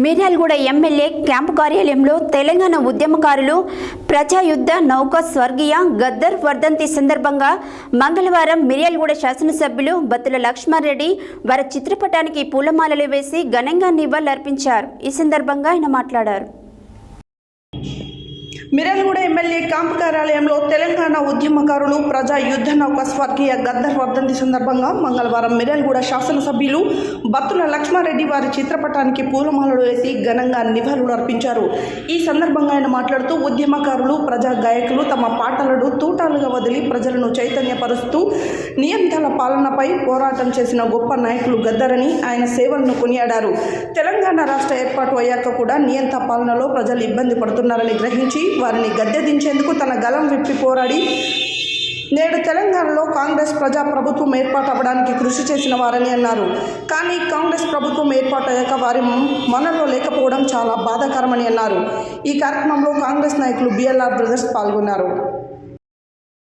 Miryalaguda MLA camp కార్యాలయంలో తెలంగాణ ఉద్యమకారులు ప్రజాయుద్ధ నౌక స్వర్గీయ గద్దర్ వర్ధంతి సందర్భంగా మంగళవారం మిర్యాలగూడ శాసనసభ్యులు బత్తుల లక్ష్మారెడ్డి వారి చిత్రపటానికి పూలమాలలు వేసి ఘనంగా నివాళులర్పించారు. ఈ సందర్భంగా ఆయన మాట్లాడారు. మిర్యాలగూడ ఎమ్మెల్యే క్యాంపు కార్యాలయంలో తెలంగాణ ఉద్యమకారులు ప్రజా యుద్ధ నౌక స్వర్గీయ గద్దర్ వర్ధంతి సందర్భంగా మంగళవారం మిర్యాలగూడ శాసనసభ్యులు బత్తుల లక్ష్మారెడ్డి వారి చిత్రపటానికి పూలమాలలు వేసి ఘనంగా నివాళులు అర్పించారు ఈ సందర్భంగా ఆయన మాట్లాడుతూ ఉద్యమకారులు ప్రజా గాయకులు తమ పాటలను తూటాలుగా వదిలి ప్రజలను చైతన్యపరుస్తూ నియంత్రణ పాలనపై పోరాటం చేసిన గొప్ప నాయకులు గద్దరని ఆయన సేవలను కొనియాడారు. తెలంగాణ రాష్ట్ర ఏర్పాటు అయ్యాక కూడా నియంత పాలనలో ప్రజలు ఇబ్బంది పడుతున్నారని గ్రహించి వారిని గద్దె దించేందుకు తన గలం విప్పి పోరాడి నేడు తెలంగాణలో కాంగ్రెస్ ప్రజా ప్రభుత్వం ఏర్పాటు అవ్వడానికి కృషి చేసిన వారని అన్నారు. కానీ కాంగ్రెస్ ప్రభుత్వం ఏర్పాటయ్యాక వారి మనలో లేకపోవడం చాలా బాధాకరమని అన్నారు. ఈ కార్యక్రమంలో కాంగ్రెస్ నాయకులు బిఎల్ఆర్ బ్రదర్స్ పాల్గొన్నారు.